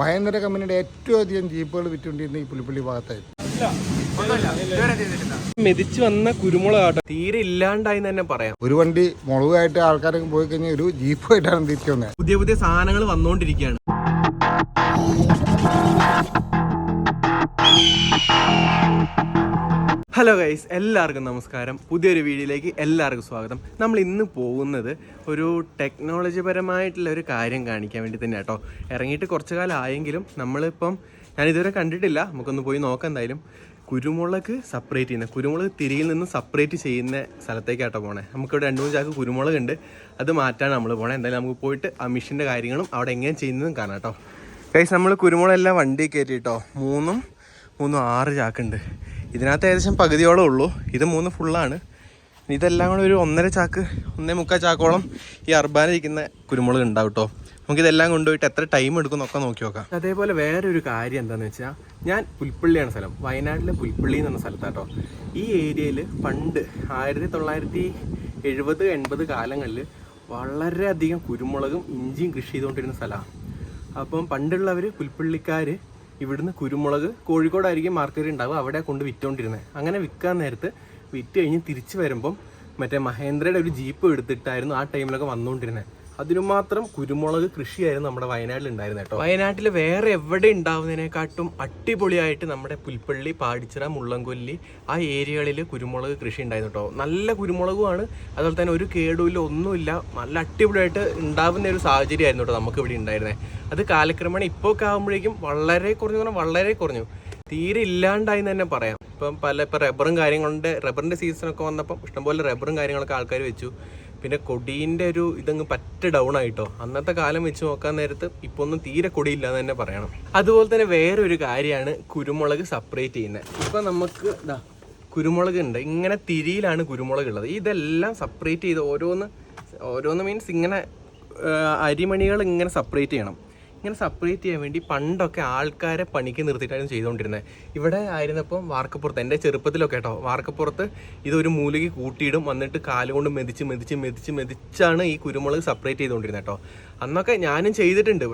മഹേന്ദ്ര കമ്പനിയുടെ ഏറ്റവും അധികം ജീപ്പുകൾ വിറ്റുകൊണ്ടിരുന്ന ഈ പുലിപ്പള്ളി ഭാഗത്തായിരുന്നു മെതിച്ച് വന്ന കുരുമുളക് ആട്ടോ തീരെ ഇല്ലാണ്ടായി തന്നെ പറയാം. ഒരു വണ്ടി മുളകായിട്ട് ആൾക്കാരൊക്കെ പോയി കഴിഞ്ഞാൽ ഒരു ജീപ്പുമായിട്ടാണ് തിരിച്ചു വന്നത് പുതിയ പുതിയ സാധനങ്ങൾ വന്നുകൊണ്ടിരിക്കുകയാണ് ഹലോ ഗൈസ് എല്ലാവർക്കും നമസ്കാരം. പുതിയൊരു വീഡിയോയിലേക്ക് എല്ലാവർക്കും സ്വാഗതം. നമ്മൾ ഇന്ന് പോകുന്നത് ഒരു ടെക്നോളജി പരമായിട്ടുള്ള ഒരു കാര്യം കാണിക്കാൻ വേണ്ടി തന്നെ കേട്ടോ ഇറങ്ങിയിട്ട് കുറച്ച് കാലം ആയെങ്കിലും നമ്മളിപ്പം ഞാൻ ഇതുവരെ കണ്ടിട്ടില്ല. നമുക്കൊന്ന് പോയി നോക്കാം എന്തായാലും. കുരുമുളക് സെപ്പറേറ്റ് ചെയ്യുന്ന കുരുമുളക് തിരിയിൽ നിന്ന് സെപ്പറേറ്റ് ചെയ്യുന്ന സ്ഥലത്തേക്കാട്ടോ പോണേ. നമുക്കിവിടെ രണ്ട് മൂന്ന് ചാക്ക് കുരുമുളക് ഉണ്ട് അത് മാറ്റാണ് നമ്മൾ പോണേ. എന്തായാലും നമുക്ക് പോയിട്ട് ആ മിഷീന്റെ കാര്യങ്ങളും അവിടെ എങ്ങനെ ചെയ്യുന്നതും കാണാം കേട്ടോ ഗൈസ് നമ്മൾ കുരുമുളകെല്ലാം വണ്ടി കയറ്റി കേട്ടോ മൂന്നും മൂന്നും ആറ് ചാക്കുണ്ട്. ഇതിനകത്ത് ഏകദേശം പകുതിയോളം ഉള്ളൂ. ഇത് മൂന്ന് ഫുള്ളാണ് ഇതെല്ലാം കൂടെ ഒരു ഒന്നര ചാക്ക് ഒന്നേ മുക്കാൽ ചാക്കോളം ഈ അർബാനിരിക്കുന്ന കുരുമുളക് ഉണ്ടാവും കേട്ടോ നമുക്കിതെല്ലാം കൊണ്ടുപോയിട്ട് എത്ര ടൈം എടുക്കും എന്നൊക്കെ നോക്കി നോക്കാം. അതേപോലെ വേറൊരു കാര്യം എന്താണെന്ന് വെച്ചാൽ ഞാൻ പുൽപ്പള്ളിയാണ് സ്ഥലം. വയനാട്ടിലെ പുൽപ്പള്ളി എന്ന് പറഞ്ഞ സ്ഥലത്താട്ടോ ഈ ഏരിയയിൽ പണ്ട് ആയിരത്തി തൊള്ളായിരത്തി എഴുപത് എൺപത് കാലങ്ങളിൽ വളരെയധികം കുരുമുളകും ഇഞ്ചിയും കൃഷി ചെയ്തുകൊണ്ടിരുന്ന സ്ഥലമാണ് അപ്പം പണ്ടുള്ളവർ പുൽപ്പള്ളിക്കാർ ഇവിടുന്ന് കുരുമുളക് കോഴിക്കോടായിരിക്കും മാർക്കറ്റ് ഉണ്ടാവുക. അവിടെ കൊണ്ട് വിറ്റുകൊണ്ടിരുന്നത് അങ്ങനെ വിൽക്കാൻ നേരത്ത് വിറ്റ് കഴിഞ്ഞ് തിരിച്ചു വരുമ്പം മറ്റേ മഹേന്ദ്രയുടെ ഒരു ജീപ്പ് എടുത്തിട്ടായിരുന്നു ആ ടൈമിലൊക്കെ വന്നുകൊണ്ടിരുന്നത് അതിനു മാത്രം കുരുമുളക് കൃഷിയായിരുന്നു നമ്മുടെ വയനാട്ടിൽ ഉണ്ടായിരുന്നത് കേട്ടോ. വയനാട്ടിൽ വേറെ എവിടെ ഉണ്ടാവുന്നതിനെക്കാട്ടും അടിപൊളിയായിട്ട് നമ്മുടെ പുൽപ്പള്ളി പാടിച്ചിറ മുള്ളംകൊല്ലി ആ ഏരിയകളിൽ കുരുമുളക് കൃഷി ഉണ്ടായിരുന്നു കേട്ടോ. നല്ല കുരുമുളകുമാണ്. അതുപോലെ തന്നെ ഒരു കേടുമില്ല ഒന്നുമില്ല. നല്ല അടിപൊളിയായിട്ട് ഉണ്ടാവുന്ന ഒരു സാഹചര്യമായിരുന്നു കേട്ടോ നമുക്ക് ഇവിടെ ഉണ്ടായിരുന്നത് അത് കാലക്രമേണ ഇപ്പോൾ ഒക്കെ ആകുമ്പോഴേക്കും വളരെ കുറഞ്ഞു പറഞ്ഞാൽ വളരെ കുറഞ്ഞു. തീരെ ഇല്ലാണ്ടായി തന്നെ പറയാം. ഇപ്പം പല ഇപ്പം റബ്ബറും കാര്യങ്ങളുണ്ട്. റബ്ബറിന്റെ സീസണൊക്കെ വന്നപ്പം ഇഷ്ടംപോലെ റബ്ബറും കാര്യങ്ങളൊക്കെ ആൾക്കാർ വെച്ചു. പിന്നെ കൊടീന്റെ ഒരു ഇതങ്ങ് പറ്റ ഡൗൺ ആയിട്ടോ. അന്നത്തെ കാലം വെച്ച് നോക്കാൻ നേരത്ത് ഇപ്പോൾ ഒന്നും തീരെ കൊടിയില്ല എന്ന് തന്നെ പറയണം. അതുപോലെ തന്നെ വേറെ ഒരു കാര്യമാണ് കുരുമുളക് സെപ്പറേറ്റ് ചെയ്യുന്നത് ഇപ്പം നമുക്ക് ഇതാ കുരുമുളക് ഉണ്ട് ഇങ്ങനെ തിരിയിലാണ് കുരുമുളക് ഉള്ളത് ഇതെല്ലാം സെപ്പറേറ്റ് ചെയ്ത് ഓരോന്ന് ഓരോന്ന് മീൻസ് ഇങ്ങനെ അരിമണികൾ ഇങ്ങനെ സെപ്പറേറ്റ് ചെയ്യണം. ഇങ്ങനെ സെപ്പറേറ്റ് ചെയ്യാൻ വേണ്ടി പണ്ടൊക്കെ ആൾക്കാരെ പണിക്ക് നിർത്തിയിട്ടായിരുന്നു ചെയ്തുകൊണ്ടിരുന്നത്. ഇവിടെ ആയിരുന്നപ്പം വാർക്കപ്പുറത്ത് എന്റെ ചെറുപ്പത്തിലൊക്കെ കേട്ടോ വാർക്കപ്പുറത്ത് ഇതൊരു മൂലയ്ക്ക് കൂട്ടിയിടും വന്നിട്ട് കാലുകൊണ്ട് മെതിച്ച് മെതിച്ച് മെതിച്ച് മെതിച്ചാണ് ഈ കുരുമുളക് സെപ്പറേറ്റ് ചെയ്തുകൊണ്ടിരുന്നത് കേട്ടോ. അന്നൊക്കെ ഞാനും ചെയ്തിട്ടുണ്ട്.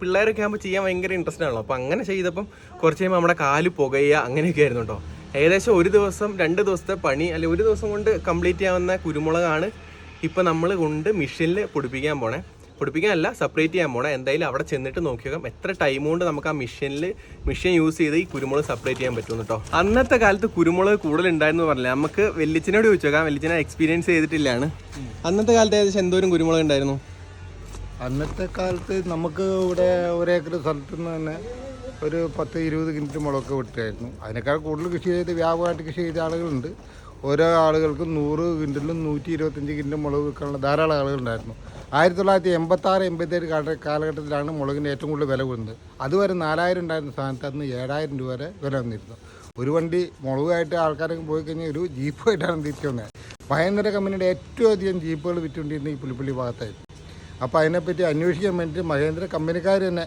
പിള്ളേരൊക്കെ ആകുമ്പോൾ ചെയ്യാൻ ഭയങ്കര ഇൻട്രസ്റ്റ് ആണല്ലോ. അപ്പോൾ അങ്ങനെ ചെയ്തപ്പം കുറച്ച് കഴിയുമ്പോൾ നമ്മുടെ കാൽ പുകയുക അങ്ങനെയൊക്കെ ആയിരുന്നു കേട്ടോ. ഏകദേശം ഒരു ദിവസം രണ്ട് ദിവസത്തെ പണി അല്ലെങ്കിൽ ഒരു ദിവസം കൊണ്ട് കംപ്ലീറ്റ് ചെയ്യാവുന്ന കുരുമുളകാണ് ഇപ്പം നമ്മൾ കൊണ്ട് മെഷീനിൽ പൊടിപ്പിക്കാൻ പോണേ. പൊടിപ്പിക്കാനല്ല സെപ്പറേറ്റ് ചെയ്യാൻ പോകണം എന്തായാലും അവിടെ ചെന്നിട്ട് നോക്കി നോക്കാം എത്ര ടൈം കൊണ്ട് നമുക്ക് ആ മെഷീനിൽ മെഷീൻ യൂസ് ചെയ്ത് ഈ കുരുമുളക് സെപ്പറേറ്റ് ചെയ്യാൻ പറ്റും കേട്ടോ അന്നത്തെ കാലത്ത് കുരുമുളക് കൂടുതൽ ഉണ്ടായിരുന്നു പറഞ്ഞില്ല? നമുക്ക് വെല്ലിച്ചിനോട് ചോദിച്ചു നോക്കാം. വെല്ലിച്ചിനെ എക്സ്പീരിയൻസ് ചെയ്തിട്ടില്ലാണ്. അന്നത്തെ കാലത്ത് ഏകദേശം എന്തോരം കുരുമുളക് ഉണ്ടായിരുന്നു? അന്നത്തെ കാലത്ത് നമുക്ക് ഇവിടെ ഒരേക്കർ സ്ഥലത്ത് നിന്ന് തന്നെ ഒരു പത്ത് ഇരുപത് കിണറ്റ് മുളകൊക്കെ വിട്ടായിരുന്നു അതിനേക്കാൾ കൂടുതൽ കൃഷി ചെയ്ത് വ്യാപകമായിട്ട് കൃഷി ചെയ്ത ആളുകളുണ്ട്. ഓരോ ആളുകൾക്കും നൂറ് കിന്റലും നൂറ്റി ഇരുപത്തഞ്ച് കിന്റും മുളക് വിൽക്കാനുള്ള ധാരാളം ആളുകളുണ്ടായിരുന്നു ആയിരത്തി തൊള്ളായിരത്തി എൺപത്തി ആറ് എൺപത്തേഴ് കാല കാലഘട്ടത്തിലാണ് മുളകിന് ഏറ്റവും കൂടുതൽ വില കൂടുന്നത്. അതുവരെ നാലായിരം ഉണ്ടായിരുന്ന സ്ഥാനത്ത് അന്ന് ഏഴായിരം രൂപ വരെ വില വന്നിരുന്നു. ഒരു വണ്ടി മുളകായിട്ട് ആൾക്കാരൊക്കെ പോയി കഴിഞ്ഞാൽ ഒരു ജീപ്പുമായിട്ടാണ് തിരിച്ചു വന്നത്. മഹേന്ദ്ര കമ്പനിയുടെ ഏറ്റവും അധികം ജീപ്പുകൾ വിറ്റുകൊണ്ടിരുന്ന ഈ പുലിപ്പള്ളി ഭാഗത്തായിരുന്നു. അപ്പോൾ അതിനെപ്പറ്റി അന്വേഷിക്കാൻ വേണ്ടിയിട്ട് മഹേന്ദ്ര കമ്പനിക്കാർ തന്നെ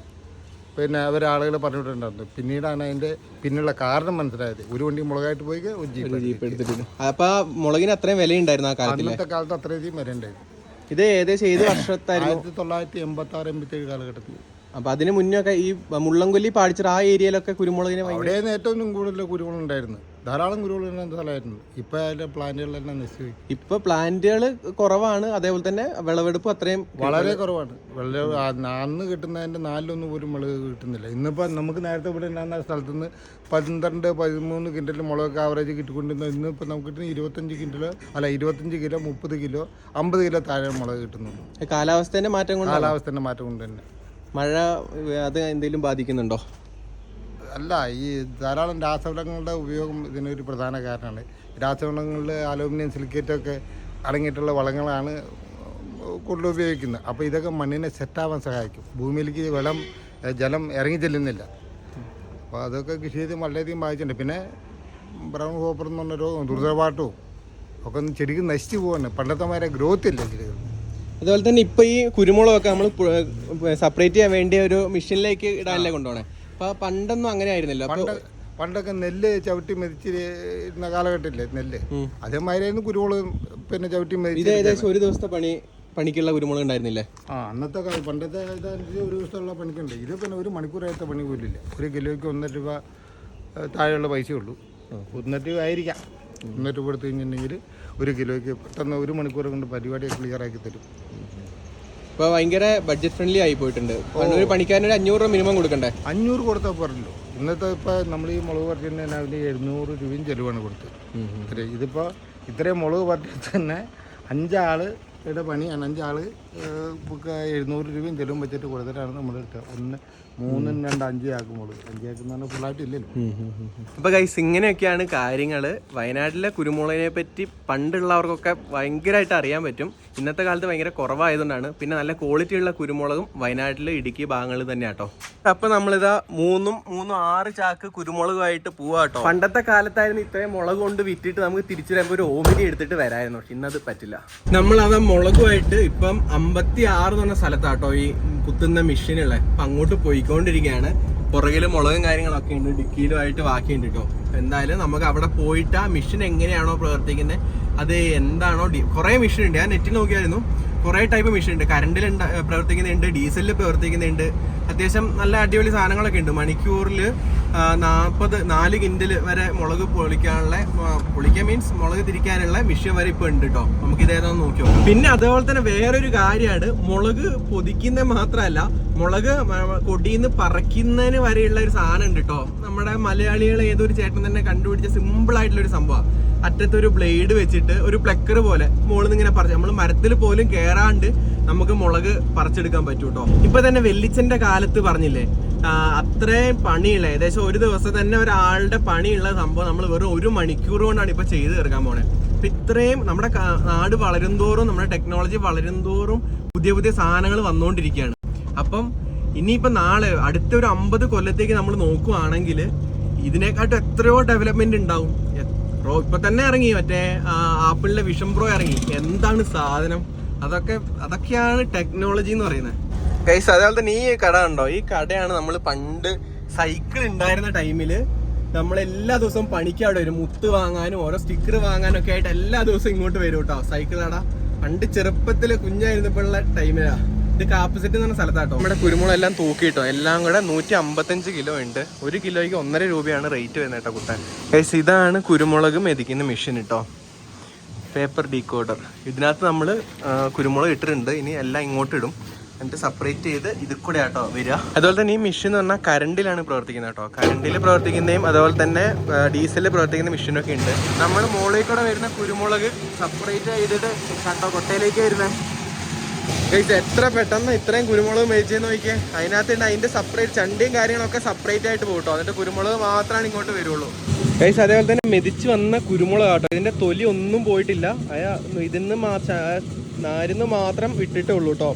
പിന്നെ അവർ ആളുകൾ പറഞ്ഞിട്ടുണ്ടായിരുന്നു. പിന്നീടാണ് അതിന്റെ പിന്നുള്ള കാരണം മനസ്സിലായത്. ഒരു വണ്ടി മുളകായിട്ട് പോയി ഒരു ജീപ്പ് ജീപ്പ് എടുത്തിട്ടുണ്ട്. അപ്പോൾ മുളകിന് അത്രയും വില ഉണ്ടായിരുന്നു ആ കാലത്ത് അന്നത്തെ കാലത്ത് അത്രയധികം വരണ്ടായിരുന്നു ഇത് ഏകദേശം ഏത് വർഷത്തായിരുന്നു? ആയിരത്തി തൊള്ളായിരത്തി എൺപത്തി ആറ് എൺപത്തി ഏഴ് കാലഘട്ടത്തിൽ. അപ്പൊ അതിന് മുന്നേ ഒക്കെ ഈ മുള്ളംകൊല്ലി പാടിച്ചിട്ട് ആ ഏരിയയിലൊക്കെ കുരുമുളകിന് ഭയങ്കര ഏറ്റവും കൂടുതൽ കുരുമുളക് ഉണ്ടായിരുന്നു ധാരാളം ഗുരുകൾ സ്ഥലമായിരുന്നു സ്ഥലമായിരുന്നു ഇപ്പോൾ അതിന്റെ പ്ലാന്റുകളെല്ലാം നശിച്ചു ഇപ്പൊ പ്ലാന്റുകൾ കുറവാണ്. അതേപോലെ തന്നെ വിളവെടുപ്പ് അത്രയും വളരെ കുറവാണ്. വിളവ് അന്ന് കിട്ടുന്നതിന്റെ നാലിലൊന്നും പോലും മുളക് കിട്ടുന്നില്ല. ഇന്നിപ്പോൾ നമുക്ക് നേരത്തെ ഇവിടെ ഉണ്ടാകുന്ന സ്ഥലത്തു നിന്ന് പന്ത്രണ്ട് പതിമൂന്ന് കിന്റൽ മുളകൊക്കെ ആവറേജ് കിട്ടിക്കൊണ്ടിരുന്ന ഇന്നിപ്പോൾ നമുക്ക് കിട്ടുന്ന ഇരുപത്തഞ്ച് കിന്റൽ അല്ല ഇരുപത്തഞ്ച് കിലോ മുപ്പത് കിലോ അമ്പത് കിലോ താഴെ മുളക് കിട്ടുന്നുള്ളൂ കാലാവസ്ഥന്റെ മാറ്റം കൊണ്ട് കാലാവസ്ഥന്റെ മാറ്റം കൊണ്ട് തന്നെ. മഴ അത് എന്തെങ്കിലും ബാധിക്കുന്നുണ്ടോ? അല്ല ഈ ധാരാളം രാസവളങ്ങളുടെ ഉപയോഗം ഇതിനൊരു പ്രധാന കാരണമാണ്. രാസവളങ്ങളിൽ അലൂമിനിയം സിലിക്കേറ്റൊക്കെ അടങ്ങിയിട്ടുള്ള വളങ്ങളാണ് കൂടുതൽ ഉപയോഗിക്കുന്നത്. അപ്പോൾ ഇതൊക്കെ മണ്ണിനെ സെറ്റാവാൻ സഹായിക്കും. ഭൂമിയിലേക്ക് വെള്ളം ജലം ഇറങ്ങി ചെല്ലുന്നില്ല. അപ്പോൾ അതൊക്കെ കൃഷി ചെയ്ത് വളരെയധികം ബാധിച്ചിട്ടുണ്ട്. പിന്നെ ബ്രൗൺ ഹോപ്പർ എന്ന് പറഞ്ഞ രോഗം ദുരിതപാട്ടവും ഒക്കെ ഒന്ന് ചെടിക്ക് നശിച്ചു പോവാണ്. പണ്ടത്തെ മാതിരി ഗ്രോത്ത് ഇല്ല ചെടികൾ. അതുപോലെ തന്നെ ഇപ്പൊ ഈ കുരുമുളകൊക്കെ നമ്മൾ സെപ്പറേറ്റ് ചെയ്യാൻ വേണ്ടി ഒരു മെഷീനിലേക്ക് ഇടാനല്ലേ കൊണ്ടുപോണേ? പണ്ടൊന്നും അങ്ങനെ ആയിരുന്നില്ല. പണ്ട് പണ്ടൊക്കെ നെല്ല് ചവിട്ടി മെതിച്ചിരുന്ന കാലഘട്ടമില്ലേ നെല്ല്. അതേമാതിരിയായിരുന്നു കുരുമുളക് പിന്നെ ചവിട്ടി ഇത് മെതിച്ച് ഏകദേശം ഒരു ദിവസത്തെ പണി പണിക്കുള്ള കുരുമുളക് ഉണ്ടായിരുന്നില്ലേ? ആ അന്നത്തെ കാലം പണ്ടത്തെ ഇതനുസരിച്ച് ഒരു ദിവസമുള്ള പണിക്കുണ്ട്. ഇത് പിന്നെ ഒരു മണിക്കൂറായത്തെ പണി പോലില്ല ഒരു കിലോയ്ക്ക് ഒന്നര രൂപ താഴെയുള്ള പൈസ ഉള്ളൂ. ഒന്നര രൂപ ആയിരിക്കാം. ഒന്നര രൂപ എടുത്തു കഴിഞ്ഞിട്ടുണ്ടെങ്കിൽ ഒരു കിലോയ്ക്ക് പെട്ടെന്ന് ഒരു മണിക്കൂർ കൊണ്ട് പരിപാടിയൊക്കെ ക്ലിയർ ആക്കി തരും. ഇപ്പൊ ഭയങ്കര ബഡ്ജറ്റ് ഫ്രണ്ട്ലി ആയി പോയിട്ടുണ്ട്. ഒരു പണിക്കാരന് ഒരു അഞ്ഞൂറ് രൂപ മിനിമം കൊടുക്കണ്ടേ? അഞ്ഞൂറ് കൊടുത്താൽ പറഞ്ഞല്ലോ ഇന്നത്തെ ഇപ്പൊ നമ്മൾ ഈ മുളക് പറിച്ചതിന് തന്നെ അതിന് എഴുന്നൂറ് രൂപയും ചെലവാണ് കൊടുത്തത് ഇതിപ്പോ ഇതിപ്പോൾ ഇത്രയും മുളക് പറഞ്ഞിട്ട് തന്നെ അഞ്ചാൾ പണിയാണ് അഞ്ചാൾ എഴുന്നൂറ് രൂപയും ചെലവും വെച്ചിട്ട് കൊടുത്തിട്ടാണ് നമ്മൾ എടുത്തത് ഒന്ന് മൂന്നും രണ്ട് അഞ്ച് ആക്കുമ്പോൾ അഞ്ചാക്കുന്ന അഞ്ച് ചാക്ക് ഇല്ലല്ലോ. അപ്പൊ ഗൈസ് ഇങ്ങനെയൊക്കെയാണ് കാര്യങ്ങൾ. വയനാട്ടിലെ കുരുമുളകിനെ പറ്റി പണ്ടുള്ളവർക്കൊക്കെ ഭയങ്കരമായിട്ട് അറിയാൻ പറ്റും. ഇന്നത്തെ കാലത്ത് ഭയങ്കര കുറവായതുകൊണ്ടാണ്. പിന്നെ നല്ല ക്വാളിറ്റി ഉള്ള കുരുമുളകും വയനാട്ടിലെ ഇടുക്കി ഭാഗങ്ങളിൽ തന്നെ കേട്ടോ അപ്പൊ നമ്മളിതാ മൂന്നും മൂന്നും ആറ് ചാക്ക് കുരുമുളകുമായിട്ട് പോവാട്ടോ പണ്ടത്തെ കാലത്തായിരുന്നു ഇത്രയും മുളക് കൊണ്ട് വിറ്റിട്ട് നമുക്ക് തിരിച്ചു വരുമ്പോൾ ഒരു ഓമിനി എടുത്തിട്ട് വരായിരുന്നു. പക്ഷെ ഇന്നത് പറ്റില്ല. നമ്മൾ അത് മുളകുമായിട്ട് ഇപ്പം അമ്പത്തി ആറ് എന്ന് പറഞ്ഞ സ്ഥലത്താട്ടോ ഈ കുത്തുന്ന മെഷീനുള്ള അപ്പൊ അങ്ങോട്ട് പോയിക്കൊണ്ടിരിക്കുകയാണ്. പുറകിൽ മുളകും കാര്യങ്ങളൊക്കെ ഉണ്ട്. ഡിക്കിയിലുമായിട്ട് ബാക്കിയുണ്ട് കേട്ടോ. എന്തായാലും നമുക്ക് അവിടെ പോയിട്ട് ആ മിഷൻ എങ്ങനെയാണോ പ്രവർത്തിക്കുന്നത് അത് എന്താണോ ഡി കുറേ മിഷൻ ഉണ്ട്. ഞാൻ നെറ്റിൽ നോക്കിയായിരുന്നു. കുറേ ടൈപ്പ് മിഷൻ ഉണ്ട്. കറണ്ടിൽ പ്രവർത്തിക്കുന്നുണ്ട് ഡീസലിൽ പ്രവർത്തിക്കുന്നുണ്ട്. അത്യാവശ്യം നല്ല അടിപൊളി സാധനങ്ങളൊക്കെ ഉണ്ട്. മണിക്കൂറിൽ നാൽപ്പത് നാല് കിൻഡൽ വരെ മുളക് പൊളിക്കാനുള്ള പൊളിക്കാൻ മീൻസ് മുളക് തിരിക്കാനുള്ള മെഷീൻ വരെ ഇപ്പൊ ഉണ്ട് കേട്ടോ നമുക്ക് ഇതേതാന്ന് നോക്കി പിന്നെ അതേപോലെ തന്നെ വേറൊരു കാര്യമാണ് മുളക് പൊതിക്കുന്ന മാത്രമല്ല മുളക് കൊടിയിന്ന് പറിക്കുന്നതിന് വരെയുള്ള ഒരു സാധനം ഉണ്ട് കേട്ടോ നമ്മുടെ മലയാളികൾ ഏതൊരു ചേട്ടൻ തന്നെ കണ്ടുപിടിച്ച സിമ്പിൾ ആയിട്ടുള്ള ഒരു സംഭവം. അറ്റത്തൊരു ബ്ലേഡ് വെച്ചിട്ട് ഒരു പ്ലക്കർ പോലെ മുകളിൽ നിന്ന് ഇങ്ങനെ പറഞ്ഞു നമ്മൾ മരത്തിൽ പോലും കേറാണ്ട് നമുക്ക് മുളക് പറിച്ചെടുക്കാൻ പറ്റും കേട്ടോ ഇപ്പൊ തന്നെ വെല്ലിച്ചന്റെ കാലത്ത് പറഞ്ഞില്ലേ അത്രയും പണിയുള്ള ഏകദേശം ഒരു ദിവസം തന്നെ ഒരാളുടെ പണിയുള്ള സംഭവം നമ്മൾ വെറും ഒരു മണിക്കൂർ കൊണ്ടാണ് ഇപ്പൊ ചെയ്ത് തീർക്കാൻ പോണേ. അപ്പൊ ഇത്രയും നമ്മുടെ നാട് വളരും തോറും നമ്മുടെ ടെക്നോളജി വളരും തോറും പുതിയ പുതിയ സാധനങ്ങൾ വന്നുകൊണ്ടിരിക്കുകയാണ് അപ്പം ഇനിയിപ്പോൾ നാളെ അടുത്ത ഒരു അമ്പത് കൊല്ലത്തേക്ക് നമ്മൾ നോക്കുവാണെങ്കിൽ ഇതിനെക്കാട്ടും എത്രയോ ഡെവലപ്മെന്റ് ഉണ്ടാവും. പ്രോ ഇപ്പൊ തന്നെ ഇറങ്ങി മറ്റേ ആപ്പിളിലെ വിഷം പ്രോ ഇറങ്ങി. എന്താണ് സാധനം? അതൊക്കെ അതൊക്കെയാണ് ടെക്നോളജി എന്ന് പറയുന്നത്. ഗൈസ് അതുപോലെ തന്നെ ഈ കട ഉണ്ടോ ഈ കടയാണ് നമ്മൾ പണ്ട് സൈക്കിൾ ഉണ്ടായിരുന്ന ടൈമിൽ നമ്മൾ എല്ലാ ദിവസവും പണിക്ക് അവിടെ വരും. മുത്ത് വാങ്ങാനും ഓരോ സ്റ്റിക്കർ വാങ്ങാനും ഒക്കെ ആയിട്ട് എല്ലാ ദിവസവും ഇങ്ങോട്ട് വരും കേട്ടോ സൈക്കിൾ കട. പണ്ട് ചെറുപ്പത്തിൽ കുഞ്ഞായിരുന്നപ്പോഴുള്ള ടൈമിലാ ഇത് കാപ്പസിറ്റി എന്ന് പറഞ്ഞ സ്ഥലത്താട്ടോ. നമ്മുടെ കുരുമുളക് എല്ലാം തൂക്കിട്ടോ എല്ലാം കൂടെ നൂറ്റി അമ്പത്തഞ്ച് കിലോ ഉണ്ട്. ഒരു കിലോയ്ക്ക് ഒന്നര രൂപയാണ് റേറ്റ് വരുന്നത് കേട്ടോ കുട്ടാൻ. ഗൈസ് ഇതാണ് കുരുമുളക് മെതിക്കുന്ന മെഷീൻ കേട്ടോ പേപ്പർ ഡീകോഡർ ഇതിനകത്ത് നമ്മൾ കുരുമുളക് ഇട്ടിട്ടുണ്ട്. ഇനി എല്ലാം ഇങ്ങോട്ട് ഇടും. എന്നിട്ട് സെപ്പറേറ്റ് ചെയ്ത് ഇത് കൂടെ ആട്ടോ വരിക. അതുപോലെ തന്നെ ഈ മെഷീൻ എന്ന് പറഞ്ഞാൽ കറണ്ടിലാണ് പ്രവർത്തിക്കുന്നത് കേട്ടോ. കറണ്ടിൽ പ്രവർത്തിക്കുന്നതും അതുപോലെ തന്നെ ഡീസലിൽ പ്രവർത്തിക്കുന്ന മെഷീനൊക്കെ ഉണ്ട്. നമ്മൾ മുകളിൽ കൂടെ വരുന്ന കുരുമുളക് സെപ്പറേറ്റ് ചെയ്തിട്ട് കട്ടോ കൊട്ടയിലേക്ക് വരുന്നത്. ഗൈസ് എത്ര പെട്ടെന്ന് ഇത്രയും കുരുമുളക് മേടിച്ചെന്ന് നോക്കിയേ. അതിനകത്ത് ഉണ്ട് അതിന്റെ സെപ്പറേറ്റ് ചണ്ടിയും കാര്യങ്ങളൊക്കെ സെപ്പറേറ്റ് ആയിട്ട് പോട്ടോ എന്നിട്ട് കുരുമുളക് മാത്രമാണ് ഇങ്ങോട്ട് വരുള്ളൂ. ഗൈസ് അതേപോലെ തന്നെ മെതിച്ച് വന്ന കുരുമുളക് കേട്ടോ ഇതിന്റെ തൊലി ഒന്നും പോയിട്ടില്ല. അയാ ഇതിന്ന് നാരിന്ന് മാത്രം ഇട്ടിട്ടേ ഉള്ളൂ കേട്ടോ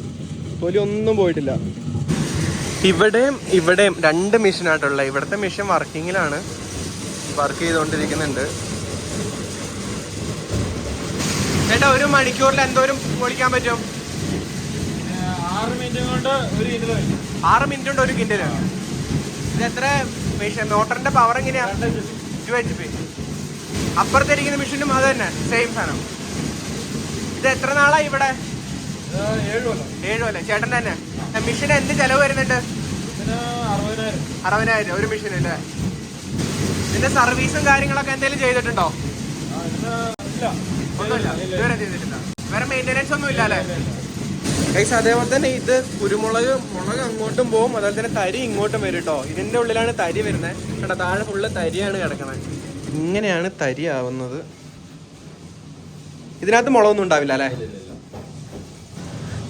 തൊലി ഒന്നും പോയിട്ടില്ല. ഇവിടെയും ഇവിടെയും രണ്ട് മെഷീനായിട്ടുള്ള ഇവിടുത്തെ മെഷീൻ വർക്കിങ്ങിലാണ്. വർക്ക് ചെയ്തുകൊണ്ടിരിക്കുന്നുണ്ട് ചേട്ടാ ഒരു മണിക്കൂറിൽ എന്തോരം പൊളിക്കാൻ പറ്റും? ആറ് മിനിറ്റ് കൊണ്ട് ഒരു കിൻഡിൽ ഇത് എത്ര? മെഷീൻ മോട്ടറിന്റെ പവർ എങ്ങനെയാ? ടു എച്ച് പി അപ്പുറത്തിരിക്കുന്ന മെഷീനും അത് തന്നെ സെയിം സാധനം. ഇത് എത്ര നാളായി ഇവിടെ? ഏഴ് കൊല്ലം. ചേട്ടൻ തന്നെ. മെഷീൻ എന്ത് ചെലവ് വരുന്നുണ്ട്? അറുപതിനായിരം. ഒരു മെഷീൻ അല്ലേ? ഇതിന്റെ സർവീസും കാര്യങ്ങളൊക്കെ എന്തെങ്കിലും ചെയ്തിട്ടുണ്ടോ? ഒന്നുമില്ല. ഇതുവരെ ചെയ്തിട്ടില്ല. വേറെ മെയിന്റെനൻസ് ഒന്നും ഇല്ല അല്ലേ? ഗൈസ് അതേപോലെ തന്നെ ഇത് കുരുമുളക് മുളക് അങ്ങോട്ടും പോകും. അതുപോലെ തന്നെ തരി ഇങ്ങോട്ടും വരും കേട്ടോ ഇതിന്റെ ഉള്ളിലാണ് തരി വരുന്നത്. കേട്ടോ താഴെ ഫുള്ള് തരിയാണ് കിടക്കണത്. ഇങ്ങനെയാണ് തരി ആവുന്നത്. ഇതിനകത്ത് മുളകൊന്നും ഉണ്ടാവില്ല അല്ലേ?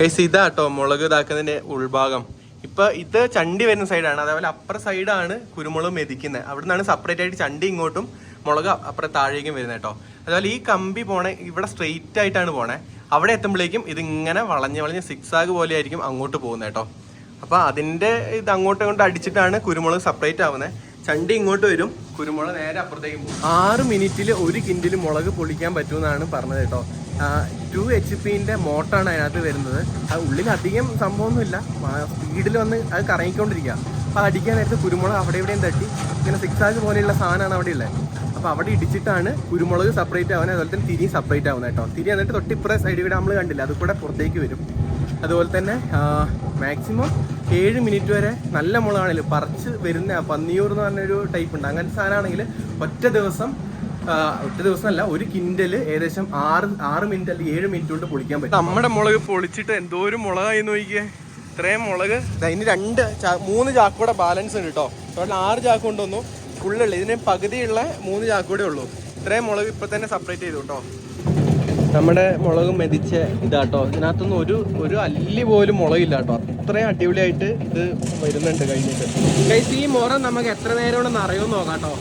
ഗൈസ് ഇതാ കേട്ടോ മുളക് ഇതാക്കുന്നതിന്റെ ഉൾഭാഗം. ഇപ്പൊ ഇത് ചണ്ടി വരുന്ന സൈഡാണ് അതേപോലെ അപ്പുറ സൈഡാണ് കുരുമുളക് മെതിക്കുന്നത്. അവിടുന്നാണ് സെപ്പറേറ്റ് ആയിട്ട് ചണ്ടി ഇങ്ങോട്ടും മുളക് അപ്പുറം താഴേക്കും വരുന്നത് കേട്ടോ. അതുപോലെ ഈ കമ്പി പോണേ ഇവിടെ സ്ട്രെയിറ്റ് ആയിട്ടാണ് പോണേ. അവിടെ എത്തുമ്പോഴേക്കും ഇത് ഇങ്ങനെ വളഞ്ഞ് വളഞ്ഞ് സിക്സാഗ് പോലെ ആയിരിക്കും അങ്ങോട്ട് പോകുന്നത് കേട്ടോ. അപ്പൊ അതിന്റെ ഇത് അങ്ങോട്ട് ഇങ്ങോട്ടും അടിച്ചിട്ടാണ് കുരുമുളക് സെപ്പറേറ്റ് ആവുന്നത് ചണ്ടി ഇങ്ങോട്ട് വരും കുരുമുളക് നേരെ അപ്പുറത്തേക്കും പോകും. ആറ് മിനിറ്റിൽ ഒരു കിൻഡിൽ മുളക് പൊളിക്കാൻ പറ്റുമെന്നാണ് പറഞ്ഞത് കേട്ടോ. ടു എച്ച് പിന്റെ മോട്ടാണ് അതിനകത്ത് വരുന്നത്. അത് ഉള്ളിൽ അധികം സംഭവമൊന്നുമില്ല. സ്പീഡിൽ വന്ന് അത് കറങ്ങിക്കൊണ്ടിരിക്കുക. അപ്പോൾ അടിക്കാൻ നേരത്തെ കുരുമുളക് അവിടെ ഇവിടെയും തട്ടി. ഇങ്ങനെ സിക്സാഗ് പോലെയുള്ള സാധനമാണ് അവിടെ ഉള്ളത്. അപ്പോൾ അവിടെ ഇടിച്ചിട്ടാണ് കുരുമുളക് സെപ്പറേറ്റ് ആവുന്നത്. അതുപോലെ തന്നെ തിരി സെപ്പറേറ്റ് ആവുന്നത് കേട്ടോ. തിരി എന്നിട്ട് തൊട്ടിപ്പുറ സൈഡ് കൂടെ നമ്മൾ കണ്ടില്ല? അത് കൂടെ പുറത്തേക്ക് വരും. അതുപോലെ തന്നെ മാക്സിമം ഏഴ് മിനിറ്റ് വരെ നല്ല മുളകാണെങ്കിലും പറിച്ച് വരുന്ന പന്നിയൂർ എന്ന് പറഞ്ഞൊരു ടൈപ്പ് ഉണ്ട്. അങ്ങനത്തെ സാധനമാണെങ്കിൽ ഒറ്റ ദിവസം ഒറ്റ ദിവസമല്ല ഒരു കിൻഡൽ ഏകദേശം ആറ് ആറ് മിനിറ്റ് അല്ലെങ്കിൽ ഏഴ് മിനിറ്റ് കൊണ്ട് പൊളിക്കാൻ പറ്റും. നമ്മുടെ മുളക് പൊളിച്ചിട്ട് എന്തോ ഒരു മുളകായി നോക്കിയേ. ഇത്രയും മുളക്. അതിന് രണ്ട് മൂന്ന് ചാക്കൂടെ ബാലൻസ് ഉണ്ട് കേട്ടോ. ടോട്ടൽ ആറ് ചാക്ക് കൊണ്ടൊന്നു ഫുള്ളുള്ള ഇതിന് പകുതിയുള്ള മൂന്ന് ചാക്കൂടെ ഉള്ളൂ. ഇത്രയും മുളക് ഇപ്പൊ തന്നെ സെപ്പറേറ്റ് ചെയ്തു കേട്ടോ നമ്മുടെ മുളക് മെതിച്ച ഇതാട്ടോ. ഇതിനകത്തൊന്നും ഒരു ഒരു അല്ലി പോലും മുളകില്ല കേട്ടോ അത്രയും അടിപൊളിയായിട്ട് ഇത് വരുന്നുണ്ട് കഴിഞ്ഞിട്ട്. ഈ മുറ നമുക്ക് എത്ര നേരം കൊണ്ട് നിറയുമെന്ന് നോക്കാം കേട്ടോ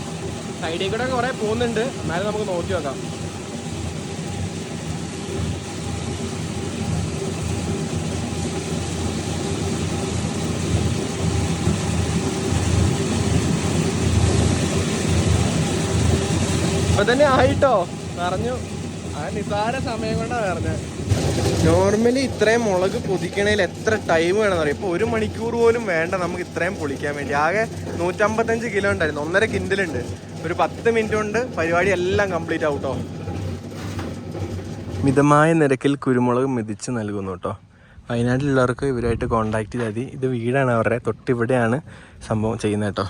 സൈഡിൽ കൂടെ കുറെ പോകുന്നുണ്ട്. എന്നാലും നമുക്ക് നോക്കി നോക്കാം. അപ്പൊ തന്നെ ആയിട്ടോ? നിറഞ്ഞു ആ നിസാര സമയം കൊണ്ടാണ് പറഞ്ഞത് നോർമലി ഇത്രയും മുളക് പൊതിക്കണേൽ എത്ര ടൈം വേണമെന്ന് അറിയാം ഇപ്പൊ ഒരു മണിക്കൂർ പോലും വേണ്ട നമുക്ക് ഇത്രയും പൊളിക്കാൻ വേണ്ടി. ആകെ നൂറ്റമ്പത്തഞ്ച് കിലോ ഉണ്ടായിരുന്നു. ഒന്നര കിൻഡിലുണ്ട്. ഒരു പത്ത് മിനിറ്റ് കൊണ്ട് പരിപാടി എല്ലാം കംപ്ലീറ്റ് ആവട്ടോ. മിതമായ നിരക്കിൽ കുരുമുളക് മെതിച്ച് നൽകുന്നു കേട്ടോ വയനാട്ടിലുള്ളവർക്ക് ഇവരായിട്ട് കോണ്ടാക്ട് ചെയ്താൽ മതി. ഇത് വീടാണ് അവരുടെ. തൊട്ടിവിടെയാണ് സംഭവം ചെയ്യുന്നത് കേട്ടോ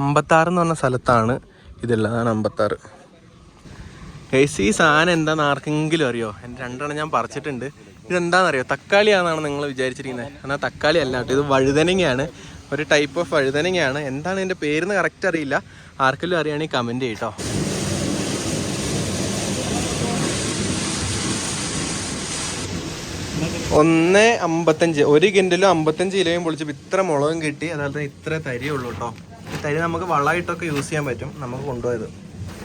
അമ്പത്താറ് എന്ന് പറഞ്ഞ സ്ഥലത്താണ് ഇതുള്ളതാണ് അമ്പത്താറ്. ഗൈസ് ഈ സാധനം എന്താന്ന് ആർക്കെങ്കിലും അറിയോ? എന്റെ രണ്ടെണ്ണം ഞാൻ പറിച്ചിട്ടുണ്ട്. ഇതെന്താണെന്നറിയോ തക്കാളിയാണെന്നാണ് നിങ്ങൾ വിചാരിച്ചിരിക്കുന്നത്. എന്നാൽ തക്കാളി അല്ല കേട്ടോ ഇത് വഴുതനങ്ങയാണ്. ഒരു ടൈപ്പ് ഓഫ് വഴുതനങ്ങയാണ്. എന്താണ് ഇതിന്റെ പേരെന്ന് കറക്റ്റ് അറിയില്ല. ആർക്കെങ്കിലും അറിയുകയാണെങ്കിൽ കമന്റ് ചെയ്യട്ടോ ഒന്ന് അമ്പത്തഞ്ച്. ഒരു കിൻഡലും അമ്പത്തഞ്ച് കിലോയും പൊളിച്ചപ്പോൾ ഇത്ര മുളകും കിട്ടി. അതുപോലെ തന്നെ ഇത്ര തരിയുള്ളൂ കേട്ടോ തരി നമുക്ക് വളമായിട്ടൊക്കെ യൂസ് ചെയ്യാൻ പറ്റും നമുക്ക് കൊണ്ടുപോയത്.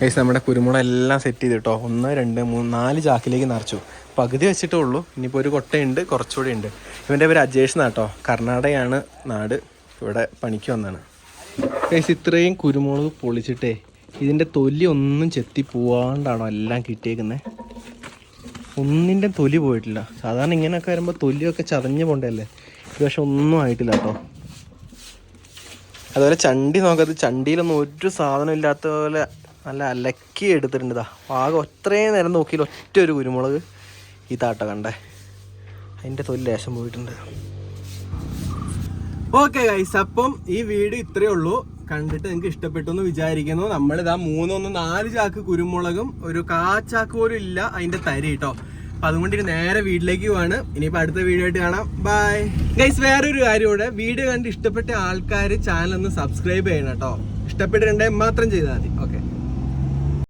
ഏസ് നമ്മുടെ കുരുമുളക് എല്ലാം സെറ്റ് ചെയ്ത് കേട്ടോ ഒന്ന് രണ്ട് മൂന്ന് നാല് ചാക്കിലേക്ക് നിറച്ചു. പകുതി വെച്ചിട്ടേ ഉള്ളൂ. ഇനിയിപ്പോൾ ഒരു കൊട്ടയുണ്ട് കുറച്ചുകൂടി ഉണ്ട്. ഇവന്റെ പേര് അജേഷ് നാട്ടോ കർണാടകയാണ് നാട്. ഇവിടെ പണിക്ക് വന്നാണ്. ഏസ് ഇത്രയും കുരുമുളക് പൊളിച്ചിട്ടേ ഇതിന്റെ തൊലി ഒന്നും ചെത്തി പോവാണ്ടാണോ എല്ലാം കിട്ടിയേക്കുന്നത് ഒന്നിന്റെ തൊലി പോയിട്ടില്ല. സാധാരണ ഇങ്ങനെയൊക്കെ വരുമ്പോൾ തൊലിയൊക്കെ ചതഞ്ഞ് പോണ്ടല്ലേ? ഇത് പക്ഷെ ഒന്നും ആയിട്ടില്ല കേട്ടോ അതുപോലെ ചണ്ടി നോക്കത്ത് ചണ്ടിയിലൊന്നും ഒരു സാധനം ഇല്ലാത്ത പോലെ നല്ല അലക്കി എടുത്തിട്ടുണ്ട് ഇതാ ആകെ ഒത്രയും നേരം നോക്കിയില്ല ഒറ്റ ഒരു കുരുമുളക് ഈ താട്ട കണ്ടേ. അതിന്റെ തൊലി ലേശം പോയിട്ടുണ്ട്. ഓക്കെ ഗൈസ് അപ്പം ഈ വീട് ഇത്രയേ ഉള്ളൂ. കണ്ടിട്ട് നിങ്ങൾക്ക് ഇഷ്ടപ്പെട്ടു എന്ന് വിചാരിക്കുന്നു. നമ്മളിതാ മൂന്നൊന്ന് നാല് ചാക്ക് കുരുമുളകും ഒരു കാച്ചാക്ക് പോലും ഇല്ല അതിന്റെ തരി കേട്ടോ. അപ്പൊ അതുകൊണ്ട് ഇനി നേരെ വീട്ടിലേക്ക് പോവാണ്. ഇനിയിപ്പോ അടുത്ത വീഡിയോ ആയിട്ട് കാണാം. ബൈ ഗൈസ് വേറൊരു കാര്യം കൂടെ. വീഡിയോ കണ്ട് ഇഷ്ടപ്പെട്ട ആൾക്കാർ ചാനൽ ഒന്ന് സബ്സ്ക്രൈബ് ചെയ്യണം കേട്ടോ. ഇഷ്ടപ്പെട്ടിട്ടുണ്ടെങ്കിൽ മാത്രം ചെയ്താൽ മതി. ഓക്കെ